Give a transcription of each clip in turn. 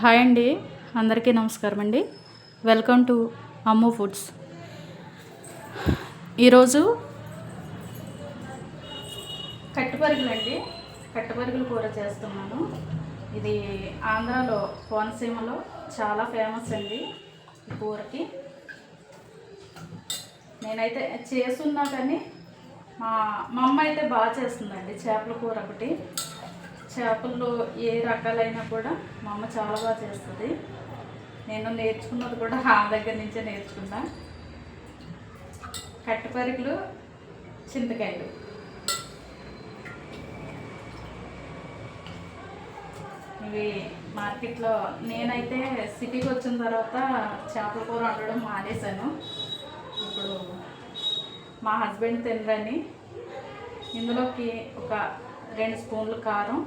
Hi అండి. అందరికీ నమస్కారం అండి. Welcome to Ammu foods. ఈరోజు కట్టుపరుగులు అండి కట్టుపరుగులు కూర చేస్తున్నాను. ఇది ఆంధ్రాలో కోనసీమలో చాలా ఫేమస్ అండి ఈ కూరకి. నేనైతే చేస్తున్నా కానీ మా మా అమ్మ అయితే బాగా చేస్తుందండి చేపల కూర ఒకటి. చేపల్లో ఏ రకాలైనా కూడా మా అమ్మ చాలా బాగా చేస్తుంది. నేను నేర్చుకున్నది కూడా ఆమె దగ్గర నుంచే నేర్చుకున్నా. కట్టుపరుగులు చింతకాయలు. ఇవి మార్కెట్లో నేనైతే సిటీకి వచ్చిన తర్వాత చేపల కూర వండడం మానేశాను. ఇప్పుడు మా హస్బెండ్ తినరని. ఇందులోకి ఒక రెండు స్పూన్లు కారం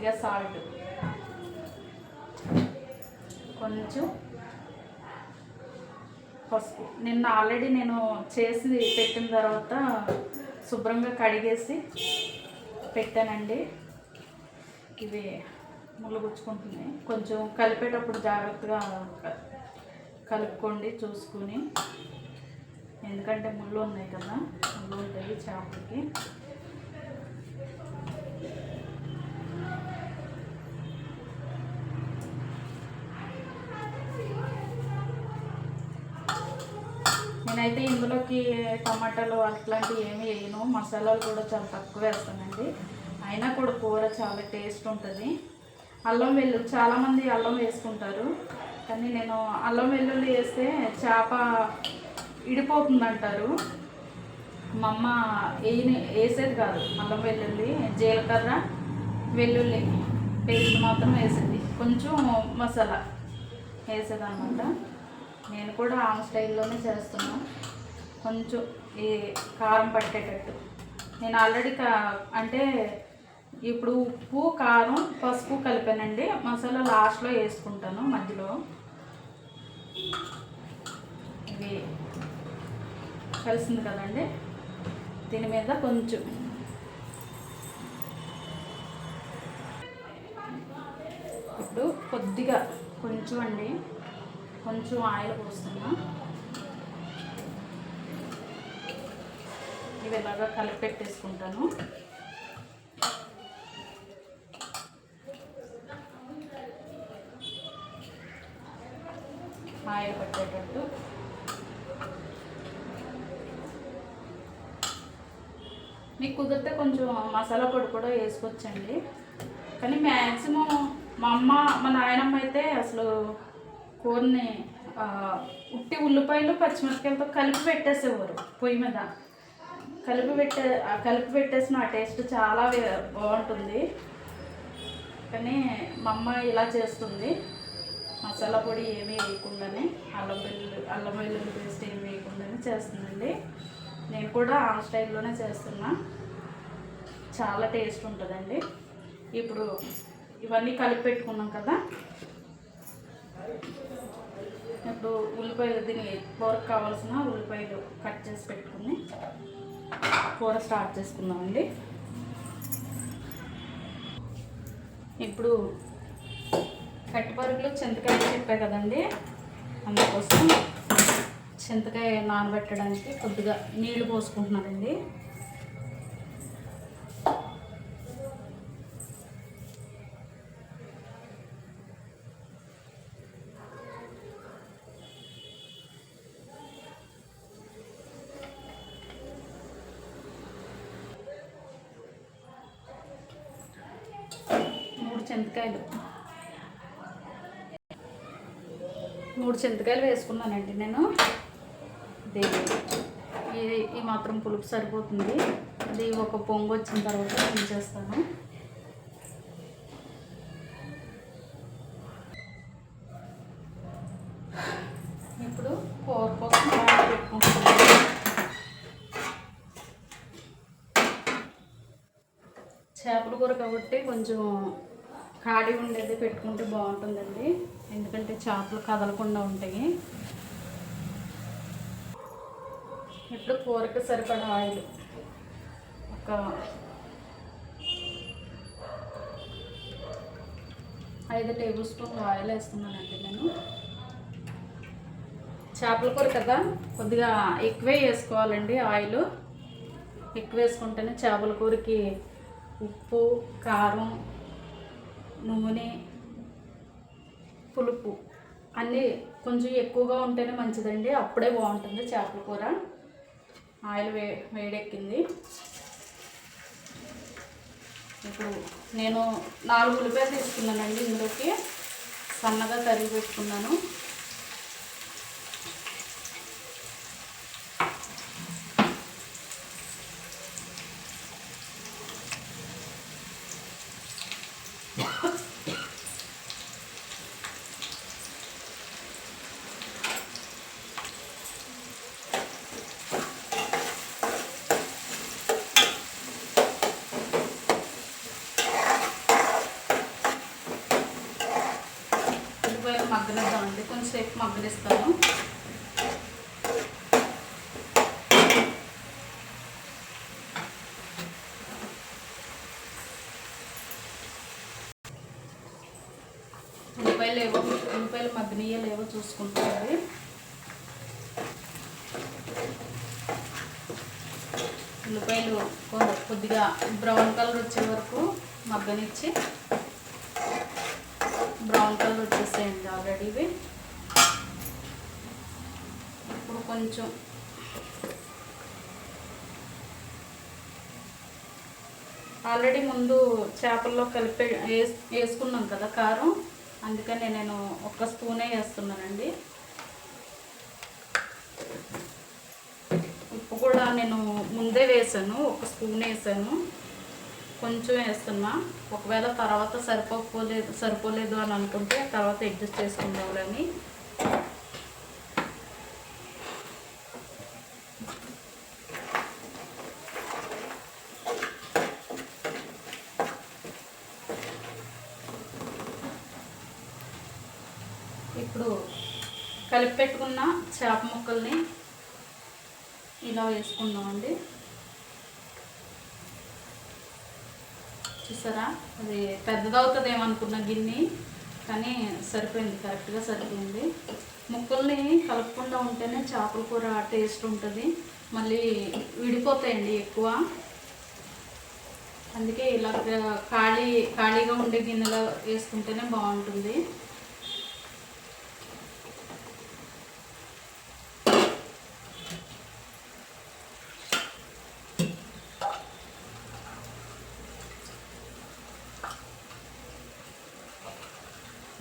కొద్దిగా సాల్ట్. కొంచెం పసుపు. నిన్న ఆల్రెడీ నేను చేసి పెట్టిన తర్వాత శుభ్రంగా కడిగేసి పెట్టానండి. ఇవి ముళ్ళు గుచ్చుకుంటున్నాయి కొంచెం కలిపేటప్పుడు జాగ్రత్తగా కలుపుకోండి చూసుకుని. ఎందుకంటే ముళ్ళు ఉన్నాయి కదా ముళ్ళు ఉంటాయి చేపలకి. నేనైతే ఇందులోకి టమాటాలు అట్లాంటివి ఏమి వేయను. మసాలాలు కూడా చాలా తక్కువ వేస్తానండి. అయినా కూడా కూర చాలా టేస్ట్ ఉంటుంది. అల్లం వెల్లుల్లి చాలామంది అల్లం వేసుకుంటారు. కానీ నేను అల్లం వెల్లుల్లి వేస్తే చేప ఇడిపోతుంది అంటారు మా అమ్మ వేయని వేసేది కాదు. అల్లం వెల్లుల్లి జీలకర్ర వెల్లుల్లి పేస్ట్ మాత్రం వేసేది. కొంచెం మసాలా వేసేది అనమాట నేను కూడా ఆమె స్టైల్లోనే చేస్తున్నా. కొంచెం ఈ కారం పట్టేటట్టు. నేను ఆల్రెడీ కా అంటే ఇప్పుడు ఉప్పు కారం పసుపు కలిపానండి. మసాలా లాస్ట్లో వేసుకుంటాను మధ్యలో. ఇది కలిసింది కదండి. దీని మీద కొంచెం. ఇప్పుడు కొద్దిగా కొంచెం అండి. కొంచెం ఆయిల్ పోస్తున్నా. ఇవి ఇలాగా కలిపి పెట్టేసుకుంటాను ఆయిల్ పట్టేటట్టు. మీకు కుదిరితే కొంచెం మసాలా పొడి కూడా వేసుకోవచ్చండి. కానీ మ్యాక్సిమం మా అమ్మ మా నాయనమ్మ అయితే అసలు కూరని ఉట్టి ఉల్లిపాయలు పచ్చిమిరపకాయలతో కలిపి పెట్టేసేవారు పొయ్యి మీద. కలిపి పెట్టే ఆ కలిపి పెట్టేసిన ఆ టేస్ట్ చాలా బాగుంటుంది. కానీ మా అమ్మ ఇలా చేస్తుంది. మసాలా పొడి ఏమీ వేయకుండానే అల్లం వెల్లుల్లి అల్లం వెల్లుల్లి పేస్ట్ ఏమి వేయకుండానే చేస్తుందండి. నేను కూడా ఆ స్టైల్లోనే చేస్తున్నా. చాలా టేస్ట్ ఉంటుందండి. ఇప్పుడు ఇవన్నీ కలిపి పెట్టుకున్నాం కదా ఇప్పుడు ఉల్లిపాయలు దీనికి కూరకు కావాల్సిన ఉల్లిపాయలు కట్ చేసి పెట్టుకుని కూర స్టార్ట్ చేసుకుందామండి. ఇప్పుడు కట్టిపరుగులో చింతకాయ చెప్పా కదండి. అందుకోసం చింతకాయ నానబెట్టడానికి కొద్దిగా నీళ్ళు పోసుకుంటున్నానండి మూడు చింతకాయలు. మూడు చింతకాయలు వేసుకున్నానండి నేను. ఇది ఇది ఈ మాత్రం పులుపు సరిపోతుంది. అది ఒక పొంగు వచ్చిన తర్వాత దించేస్తాను. ఇప్పుడు కూర కోసం పెట్టుకుంటున్నాను. చేపల కూర కాబట్టి కొంచెం కాడి ఉండేది పెట్టుకుంటే బాగుంటుందండి. ఎందుకంటే చేపలు కదలకుండా ఉంటాయి. ఇప్పుడు కూరకి సరిపడా ఆయిల్. ఒక ఐదు టేబుల్ స్పూన్ ఆయిల్ వేస్తున్నానండి నేను. చేపల కూర కదా కొద్దిగా ఎక్కువే వేసుకోవాలండి ఆయిల్. ఎక్కువ వేసుకుంటేనే చేపల కూరకి ఉప్పు కారం నూనె పులుపు అన్నీ కొంచెం ఎక్కువగా ఉంటేనే మంచిదండి. అప్పుడే బాగుంటుంది చేపల కూర. ఆయిల్ వే వేడెక్కింది. ఇప్పుడు నేను నాలుగు ఉల్లిపాయలు తీసుకున్నానండి ఇందులోకి. సన్నగా తరిగి పెట్టుకున్నాను ఉల్లిపాయలు మగ్గనిద్దామండి కొంచెం సేపు మగ్గనిస్తాను ఉల్లిపాయలు ఏవో ఉల్లిపాయలు మగ్గనీయ లేవో చూసుకుంటుంది ఉల్లిపాయలు కొద్దిగా బ్రౌన్ కలర్ వచ్చే వరకు మగ్గనిచ్చి బ్రౌన్ కలర్ వచ్చేసాయండి ఆల్రెడీ ఇవి. ఇప్పుడు కొంచెం ఆల్రెడీ ముందు చేపల్లో కలిపి వేసుకున్నాం కదా కారం. అందుకని నేను ఒక్క స్పూనే వేస్తున్నానండి. ఉప్పు కూడా నేను ముందే వేసాను ఒక స్పూన్ వేసాను. కొంచెం వేస్తున్నా. ఒకవేళ తర్వాత సరిపోలేదు సరిపోలేదు అని అనుకుంటే తర్వాత అడ్జస్ట్ చేసుకుందామని ఇప్పుడు కలిపి పెట్టుకున్న చేప ముక్కల్ని ఇలా వేసుకుందామండి. చూసారా? అది పెద్దదవుతుంది ఏమనుకున్న గిన్నె కానీ సరిపోయింది కరెక్ట్గా సరిపోయింది. ముక్కల్ని కలపకుండా ఉంటేనే చేపల కూర టేస్ట్ ఉంటుంది. మళ్ళీ విడిపోతాయండి ఎక్కువ. అందుకే ఇలా ఖాళీ ఖాళీగా ఉండే గిన్నెలో వేసుకుంటేనే బాగుంటుంది.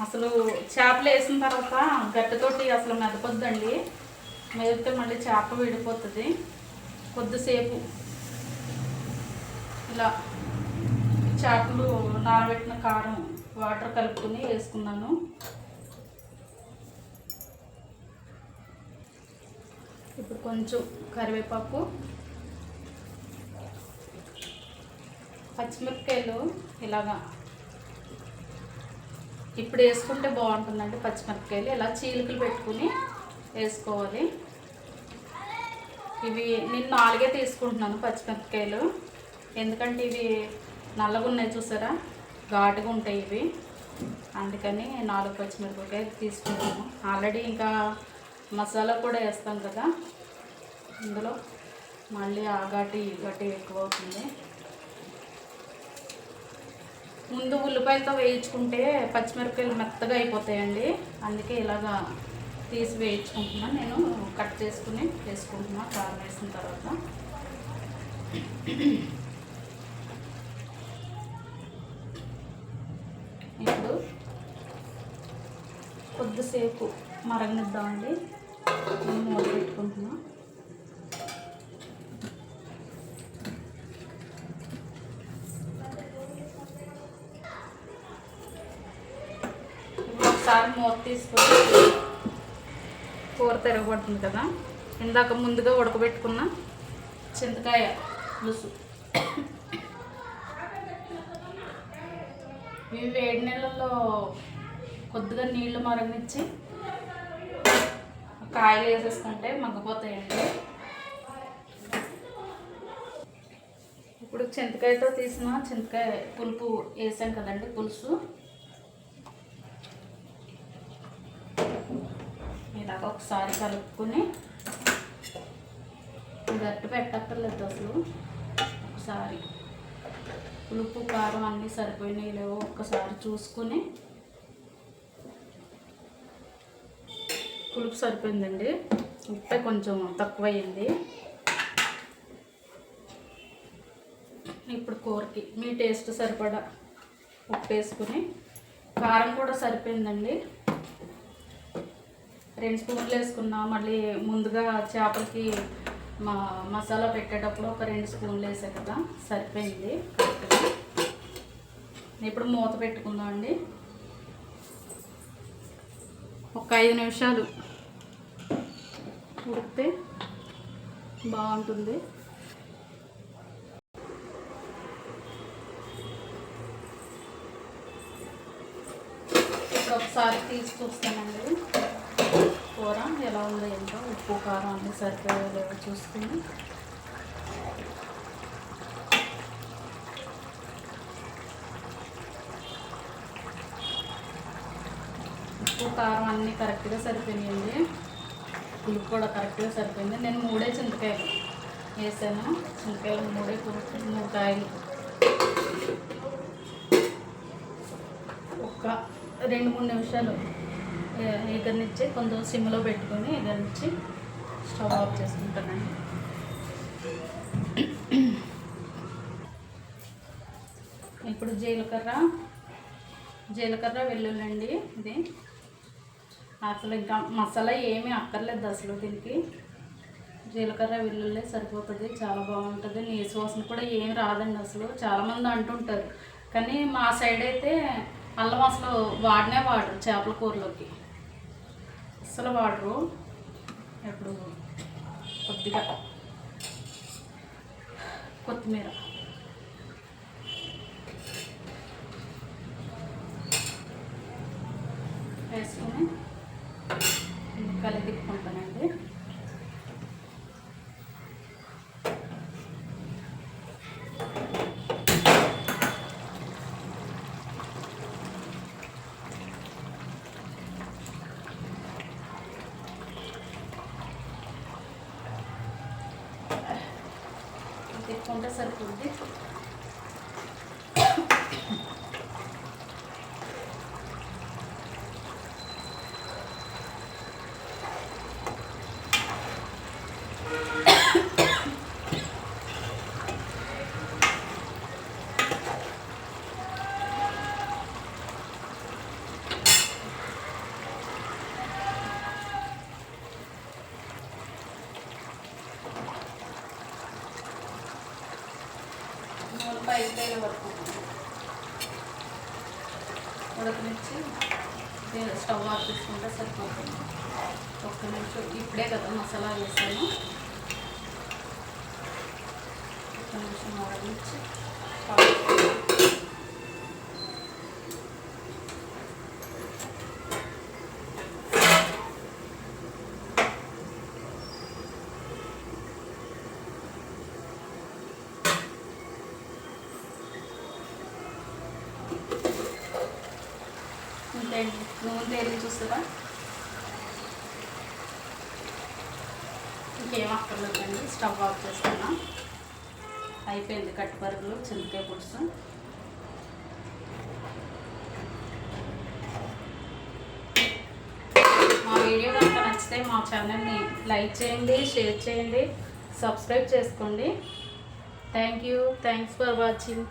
అసలు చేపలు వేసిన తర్వాత గట్టతోటి అసలు మెదపొద్దండి. మెదిపితే మళ్ళీ చేప విడిపోతుంది. కొద్దిసేపు ఇలా చేపలు నానబెట్టిన కారం వాటర్ కలుపుకొని వేసుకున్నాను. ఇప్పుడు కొంచెం కరివేపాకు పచ్చిమిరపకాయలు ఇలాగా ఇప్పుడు వేసుకుంటే బాగుంటుందండి పచ్చిమిరపకాయలు. ఇలా చీలికలు పెట్టుకుని వేసుకోవాలి. ఇవి నేను నాలుగే తీసుకుంటున్నాను పచ్చిమిరపకాయలు. ఎందుకంటే ఇవి నల్లగా ఉన్నాయి చూసారా? ఘాటుగా ఉంటాయి ఇవి. అందుకని నాలుగు పచ్చిమిరపకాయలు తీసుకుంటాము ఆల్రెడీ ఇంకా మసాలా కూడా వేస్తాం కదా. ఇందులో మళ్ళీ ఆ ఘాటి ఈ ఘాటి ఎక్కువ అవుతుంది. ముందు ఉల్లిపాయలతో వేయించుకుంటే పచ్చిమిరపకాయలు మెత్తగా అయిపోతాయండి. అందుకే ఇలాగా తీసి వేయించుకుంటున్నాను నేను కట్ చేసుకుని వేసుకుంటున్నా కారం వేసిన తర్వాత. ఇప్పుడు కొద్దిసేపు మరగనిద్దామండి. నేను మూత పెట్టుకుంటున్నాను ఇప్పుడు ఒకసారి మూత తీసుకొని కూర తిరగబడుతుంది కదా. ఇందాక ముందుగా ఉడకబెట్టుకున్న చింతకాయ పులుసు ఇవి వేడి నీళ్ళల్లో కొద్దిగా నీళ్ళు మరగనిచ్చి కాయలు వేసేసుకుంటే మగ్గిపోతాయండి. ఇప్పుడు చింతకాయతో తీసిన చింతకాయ పులుపు వేసాం కదండి పులుసు. ఒకసారి కలుపుకుని గట్టు పెట్టక్కర్లేదు అసలు. ఒకసారి పులుపు కారం అన్నీ సరిపోయినాయి లేవో ఒక్కసారి చూసుకుని పులుపు సరిపోయిందండి. ఉప్పే కొంచెం తక్కువ అయింది ఇప్పుడు కూరకి మీ టేస్ట్ సరిపడా ఉప్పు వేసుకుని కారం కూడా సరిపోయిందండి. రెండు స్పూన్లు వేసుకున్నాం. మళ్ళీ ముందుగా చేపలకి మా మసాలా పెట్టేటప్పుడు ఒక రెండు స్పూన్లు వేసా కదా సరిపోయింది. ఇప్పుడు మూత పెట్టుకుందాం అండి. ఒక ఐదు నిమిషాలు ఉడికితే బాగుంటుంది. ఇప్పుడు ఒకసారి తీసి చూస్తానండి. కూర ఎలా ఉందో ఏంటో ఉప్పు కారం అన్నీ సరిపోయో చూసుకుని. ఉప్పు కారం అన్నీ కరెక్ట్గా సరిపోయింది పులుపు కూడా కరెక్ట్గా సరిపోయింది. నేను మూడే చింతకాయలు వేసాను. చింతకాయలు మూడే పులుపు మూడు కాయలు. ఒక రెండు మూడు నిమిషాలు ఎగరనిచ్చి కొంచెం సిమ్లో పెట్టుకొని ఎగరనిచ్చి స్టవ్ ఆఫ్ చేసుకుంటానండి. ఇప్పుడు జీలకర్ర జీలకర్ర వెల్లుల్లండి ఇది. అసలు ఇంకా మసాలా ఏమీ అక్కర్లేదు అసలు దీనికి. జీలకర్ర వెల్లుల్లి సరిపోతుంది చాలా బాగుంటుంది. నీసు వాసన కూడా ఏం రాదండి అసలు. చాలామంది అంటుంటారు. కానీ మా సైడ్ అయితే అల్లం అసలు వాడినే వాడరు చేపల కూరలోకి. అసలు వాడరు. ఇప్పుడు కొద్దిగా కొత్తిమీర. వేసుకొని కలిపి conversando com o కొంచెం ఇప్పుడే కదా మసాలా వేసాను. కొంచెం నిమిషం నూనె తేలి చూస్తారా? ఇంకేం అక్కర్లేదండి. స్టవ్ ఆఫ్ చేసుకున్నాం అయిపోయింది కట్టుపరుగులు చింతకాయ పులుసు. మా వీడియో కనుక నచ్చితే మా ఛానల్ని లైక్ చేయండి షేర్ చేయండి సబ్స్క్రైబ్ చేసుకోండి. Thank you. Thanks for watching.